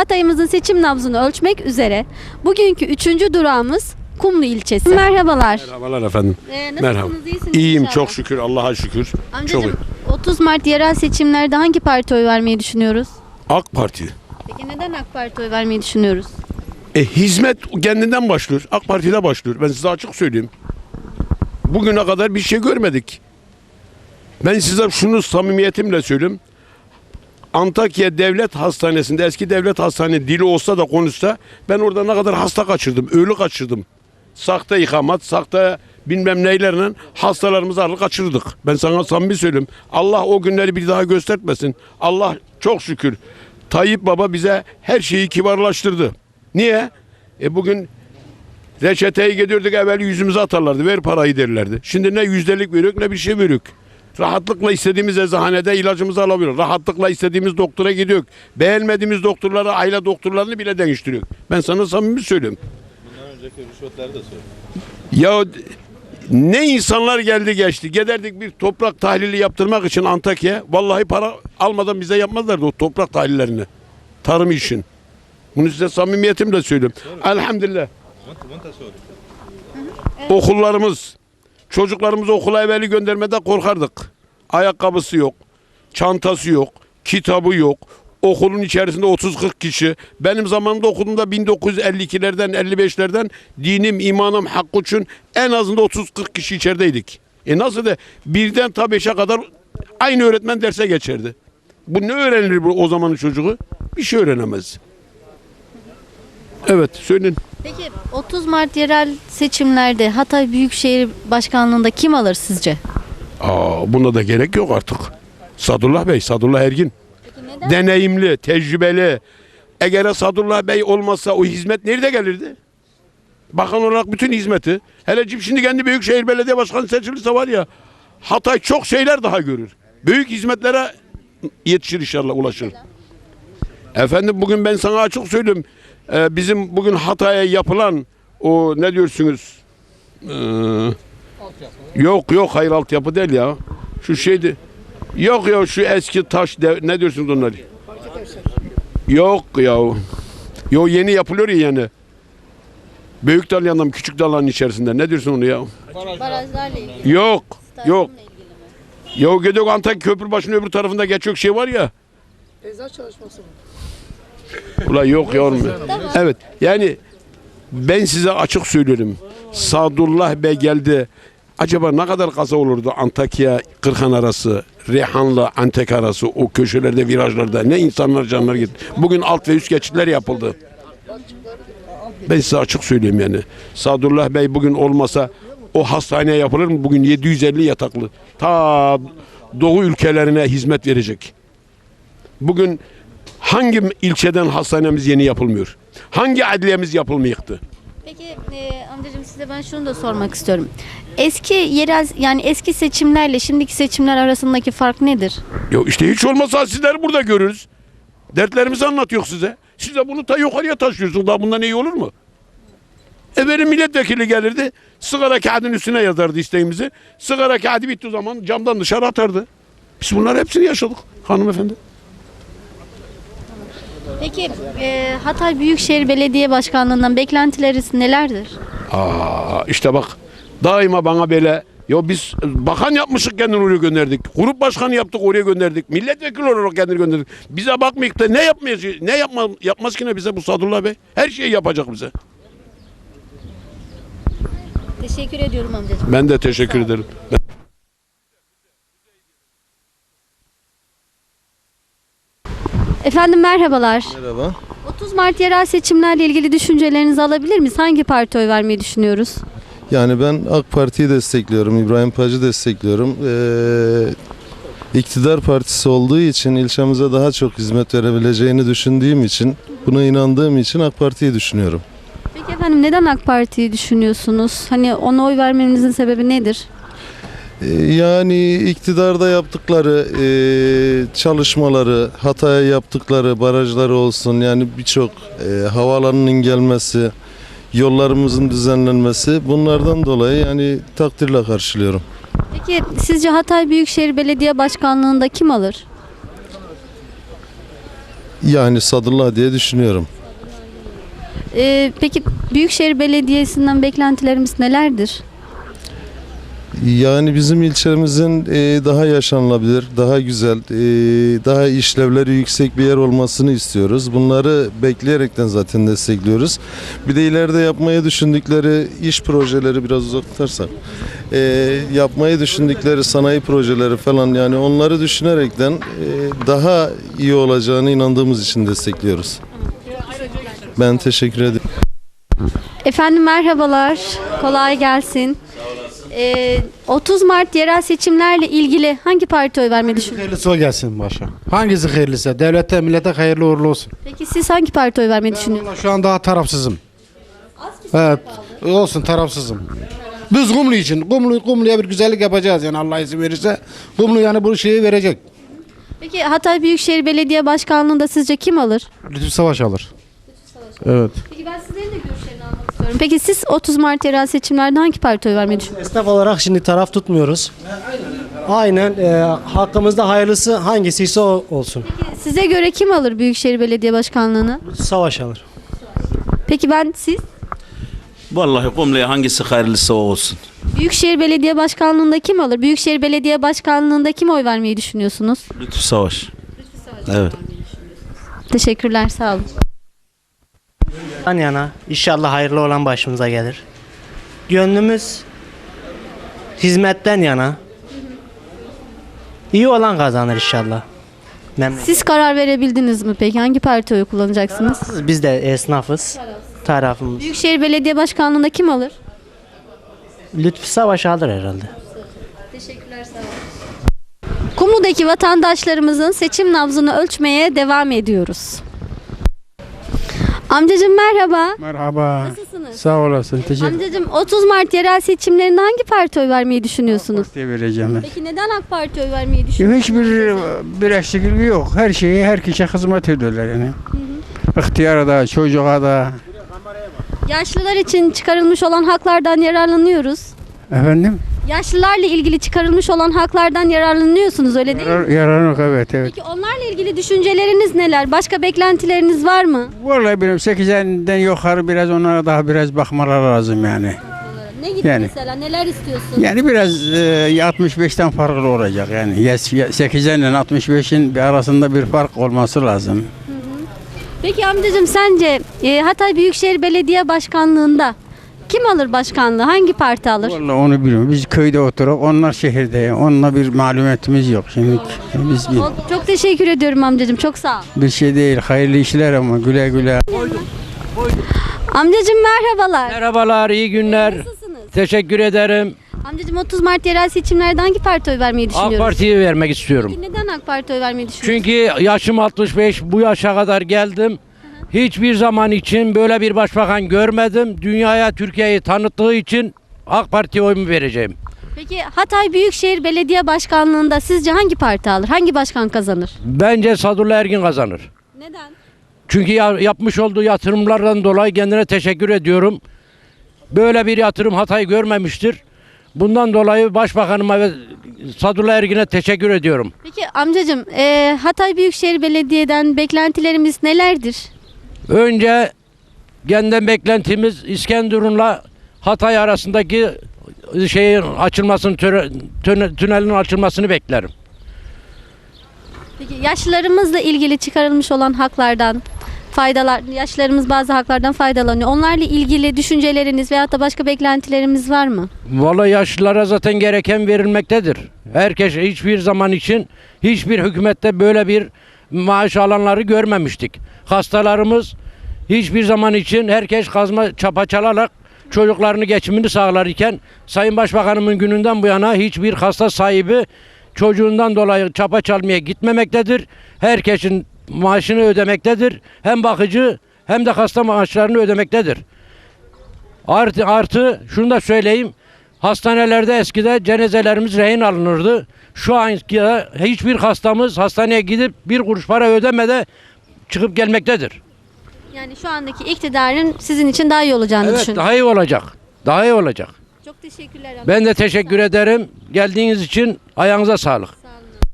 Hatay'ımızın seçim nabzını ölçmek üzere bugünkü üçüncü durağımız Kumlu ilçesi. Merhabalar. Merhabalar efendim. Ee, nasılsınız? Merhaba. İyisiniz İyiyim inşallah. çok şükür Allah'a şükür. Çok Amcacığım iyi. 30 Mart yerel seçimlerde hangi parti oy vermeyi düşünüyoruz? AK Parti. Peki neden AK Parti oy vermeyi düşünüyoruz? E hizmet kendinden başlıyor. AK Parti'de başlıyor. Ben size açık söyleyeyim. Bugüne kadar bir şey görmedik. Ben size şunu samimiyetimle söyleyeyim. Antakya Devlet Hastanesi'nde eski devlet hastane dili olsa da konuşsa ben orada ne kadar hasta kaçırdım, ölü kaçırdım. Sakta yıkamat, sakta bilmem neylerle hastalarımızı alıp kaçırdık. Ben sana samimi söyleyeyim. Allah o günleri bir daha göstermesin. Allah çok şükür Tayyip Baba bize her şeyi kibarlaştırdı. Niye? E bugün reçeteyi gidiyorduk evvel yüzümüze atarlardı. Ver parayı derlerdi. Şimdi ne yüzdelik veriyor ne bir şey veriyor. Rahatlıkla istediğimiz eczanede ilacımızı alabiliyoruz. Rahatlıkla istediğimiz doktora gidiyor. Beğenmediğimiz doktorları, aile doktorlarını bile değiştiriyor. Ben sana samimi söylüyorum. Bundan önceki rüşvetleri de söyle. Ya ne insanlar geldi geçti. Giderdik bir toprak tahlili yaptırmak için Antakya. Vallahi para almadan bize yapmazlardı o toprak tahlillerini. Tarım için. Bunu size samimiyetimle söylüyorum. Elhamdülillah. Okullarımız, çocuklarımızı okula evveli göndermede korkardık. Ayakkabısı yok, çantası yok, kitabı yok. Okulun içerisinde 30-40 kişi. Benim zamanımda okuduğumda 1952'lerden 55'lerden dinim, imanım, hakkı için en azında 30-40 kişi içerideydik. E nasıl da birden ta beşe kadar aynı öğretmen derse geçerdi. Bu ne öğrenilir bu o zamanın çocuğu? Bir şey öğrenemez. Evet söyleyin. Peki 30 Mart yerel seçimlerde Hatay Büyükşehir Başkanlığı'nda kim alır sizce? Aa, buna da gerek yok artık. Sadullah Bey, Sadullah Ergin. Peki neden? Deneyimli, tecrübeli. Eğer Sadullah Bey olmasa o hizmet nerede gelirdi? Bakan olarak bütün hizmeti. Hele şimdi kendi Büyükşehir Belediye Başkanı seçilirse var ya Hatay çok şeyler daha görür. Büyük hizmetlere yetişir inşallah ulaşır. Efendim bugün ben sana açık söyleyeyim. Ee, bizim bugün Hatay'a yapılan o ne diyorsunuz? Ee, yok yok hayır altyapı değil ya. Şu şeydi. Yok ya şu eski taş dev- ne diyorsunuz onlar? Yok ya. Yo yeni yapılıyor ya yeni. Büyük dalyanla mı küçük dalyanın içerisinde. Ne diyorsun onu ya? Barajlarla ilgili. Yok. Yok. Ya gidiyor Antakya köprü başının öbür tarafında geçiyor şey var ya. Eczacı çalışması mı? Ulan yok yavrum. Evet yani ben size açık söylüyorum. Sadullah Bey geldi. Acaba ne kadar kaza olurdu Antakya Kırkan arası, Reyhanlı Antek arası o köşelerde virajlarda ne insanlar canlar gitti. Bugün alt ve üst geçitler yapıldı. Ben size açık söyleyeyim yani. Sadullah Bey bugün olmasa o hastaneye yapılır mı? Bugün 750 yataklı. Ta doğu ülkelerine hizmet verecek. Bugün hangi ilçeden hastanemiz yeni yapılmıyor? Hangi adliyemiz yapılmayacaktı? Peki e, amcacığım size ben şunu da sormak istiyorum. Eski yerel yani eski seçimlerle şimdiki seçimler arasındaki fark nedir? Ya işte hiç olmasa sizleri burada görürüz. Dertlerimizi anlatıyor size. Size bunu ta yukarıya taşıyorsunuz. Daha bundan iyi olur mu? Efendim milletvekili gelirdi. Sigara kağıdının üstüne yazardı isteğimizi. Sigara kağıdı bittiği zaman camdan dışarı atardı. Biz bunlar hepsini yaşadık hanımefendi. Peki e, Hatay Büyükşehir Belediye Başkanlığı'ndan beklentileriniz nelerdir? Aa işte bak daima bana böyle ya biz bakan yapmışık kendini oraya gönderdik. Grup başkanı yaptık oraya gönderdik. Milletvekili olarak kendini gönderdik. Bize bakmayıp da ne yapmayacak? Ne yapma, yapmaz ki ne bize bu Sadullah Bey? Her şeyi yapacak bize. Teşekkür ediyorum amcacığım. Ben de teşekkür ederim. Efendim merhabalar. Merhaba. 30 Mart yerel seçimlerle ilgili düşüncelerinizi alabilir miyiz? Hangi parti oy vermeyi düşünüyoruz? Yani ben AK Parti'yi destekliyorum, İbrahim Pacı destekliyorum. Ee, iktidar partisi olduğu için ilçemize daha çok hizmet verebileceğini düşündüğüm için, buna inandığım için AK Parti'yi düşünüyorum. Peki efendim neden AK Parti'yi düşünüyorsunuz? Hani ona oy vermenizin sebebi nedir? Ee, Yani iktidarda yaptıkları e, çalışmaları, Hatay'a yaptıkları barajları olsun yani birçok e, havaalanının gelmesi, yollarımızın düzenlenmesi bunlardan dolayı yani takdirle karşılıyorum. Peki sizce Hatay Büyükşehir Belediye Başkanlığı'nda kim alır? Yani Sadullah diye düşünüyorum. Ee, peki Büyükşehir Belediyesi'nden beklentilerimiz nelerdir? Yani bizim ilçemizin e, daha yaşanılabilir, daha güzel, e, daha işlevleri yüksek bir yer olmasını istiyoruz. Bunları bekleyerekten zaten destekliyoruz. Bir de ileride yapmayı düşündükleri iş projeleri biraz uzaklarsak, e, yapmayı düşündükleri sanayi projeleri falan yani onları düşünerekten e, daha iyi olacağını inandığımız için destekliyoruz. Ben teşekkür ederim. Efendim merhabalar. Kolay gelsin. Ee, 30 Mart yerel seçimlerle ilgili hangi partiye oy vermeyi düşünüyorsunuz? Hayırlısı o gelsin başa. Hangisi hayırlısı? Devlete, millete hayırlı uğurlu olsun. Peki siz hangi partiye oy vermeyi düşünüyorsunuz? Vallahi şu an daha tarafsızım. Evet. Olsun tarafsızım. Biz Kumlu için. Kumlu, Kumlu'ya bir güzellik yapacağız yani Allah izin verirse. Kumlu yani bu şeyi verecek. Peki Hatay Büyükşehir Belediye Başkanlığı'nda sizce kim alır? Lütfü Savaş alır. Evet. Peki ben sizlerin de görüşlerini almak istiyorum. Peki siz 30 Mart yerel seçimlerde hangi partiye oy vermeyi düşünüyorsunuz? Esnaf olarak şimdi taraf tutmuyoruz. Aynen e, hakkımızda hayırlısı hangisiyse o olsun. Peki size göre kim alır Büyükşehir Belediye Başkanlığı'nı? Savaş alır. Peki ben siz? Vallahi Kumlu'ya hangisi hayırlısı o olsun. Büyükşehir Belediye Başkanlığı'nda kim alır? Büyükşehir Belediye Başkanlığı'nda kim oy vermeyi düşünüyorsunuz? Lütfü Savaş. Evet. Teşekkürler sağ olun. Yan yana inşallah hayırlı olan başımıza gelir. Gönlümüz hizmetten yana. İyi olan kazanır inşallah. Memnun. Siz karar verebildiniz mi peki? Hangi partiye oy kullanacaksınız? Biz de esnafız. Tarafımız. Büyükşehir Belediye Başkanlığı'nda kim alır? Lütfü Savaş alır herhalde. Teşekkürler sağ olun. Kumlu'daki vatandaşlarımızın seçim nabzını ölçmeye devam ediyoruz. Amcacım merhaba. Merhaba. Nasılsınız? Sağ olasın. Teşekkür Amcacım 30 Mart yerel seçimlerinde hangi partiye oy vermeyi düşünüyorsunuz? diye vereceğim ben. Peki neden AK Parti'ye oy vermeyi düşünüyorsunuz? Hiçbir bir eksiklik yok. Her şeyi herkese hizmet ediyorlar yani. İhtiyara da, çocuğa da. Yaşlılar için çıkarılmış olan haklardan yararlanıyoruz. Efendim? Yaşlılarla ilgili çıkarılmış olan haklardan yararlanıyorsunuz öyle değil mi? Yarar, yaranık evet evet. Peki onlarla ilgili düşünceleriniz neler? Başka beklentileriniz var mı? Vallahi benim 8'den yukarı biraz onlara daha biraz bakmalar lazım yani. Ne gibi Yani. mesela? Neler istiyorsun? Yani biraz e, 65'ten farklı olacak yani. Yes- 8'den ile 65'in bir arasında bir fark olması lazım. Peki amcacığım sence e, Hatay Büyükşehir Belediye Başkanlığında kim alır başkanlığı? Hangi parti alır? Vallahi onu bilmiyorum. Biz köyde oturup onlar şehirde. Onunla bir malumatımız yok. Şimdi biz bir, Çok teşekkür ediyorum amcacığım. Çok sağ ol. bir şey değil. Hayırlı işler ama güle güle. Amcacığım merhabalar. Merhabalar, iyi günler. Nasılsınız? Teşekkür ederim. Amcacığım 30 Mart yerel seçimlerde hangi parti oy vermeyi AK düşünüyoruz? Parti'ye vermek istiyorum. Peki neden AK Parti oy vermeyi düşünüyorsunuz? Çünkü yaşım 65, bu yaşa kadar geldim. Hiçbir zaman için böyle bir başbakan görmedim. Dünyaya Türkiye'yi tanıttığı için AK Parti'ye oyumu vereceğim. Peki Hatay Büyükşehir Belediye Başkanlığında sizce hangi parti alır? Hangi başkan kazanır? Bence Sadullah Ergin kazanır. Neden? Çünkü ya- yapmış olduğu yatırımlardan dolayı kendine teşekkür ediyorum. Böyle bir yatırım Hatay görmemiştir. Bundan dolayı başbakanıma ve Sadullah Ergin'e teşekkür ediyorum. Peki amcacığım e, Hatay Büyükşehir Belediye'den beklentilerimiz nelerdir? Önce kendiden beklentimiz İskenderun'la Hatay arasındaki şeyin açılmasını, töre- töne- tünelin açılmasını beklerim. Peki yaşlılarımızla ilgili çıkarılmış olan haklardan faydalar, yaşlılarımız bazı haklardan faydalanıyor. Onlarla ilgili düşünceleriniz veyahut da başka beklentilerimiz var mı? Vallahi yaşlılara zaten gereken verilmektedir. Herkes hiçbir zaman için hiçbir hükümette böyle bir maaş alanları görmemiştik. Hastalarımız hiçbir zaman için herkes kazma çapa çalarak çocuklarını geçimini sağlar iken Sayın Başbakanımın gününden bu yana hiçbir hasta sahibi çocuğundan dolayı çapa çalmaya gitmemektedir. Herkesin maaşını ödemektedir. Hem bakıcı hem de hasta maaşlarını ödemektedir. Artı, artı şunu da söyleyeyim. Hastanelerde eskide cenazelerimiz rehin alınırdı. Şu anki hiçbir hastamız hastaneye gidip bir kuruş para ödemede çıkıp gelmektedir. Yani şu andaki iktidarın sizin için daha iyi olacağını Evet düşünüyorum. daha iyi olacak. Daha iyi olacak. Çok teşekkürler. Ben de teşekkür ederim. Geldiğiniz için ayağınıza sağlık.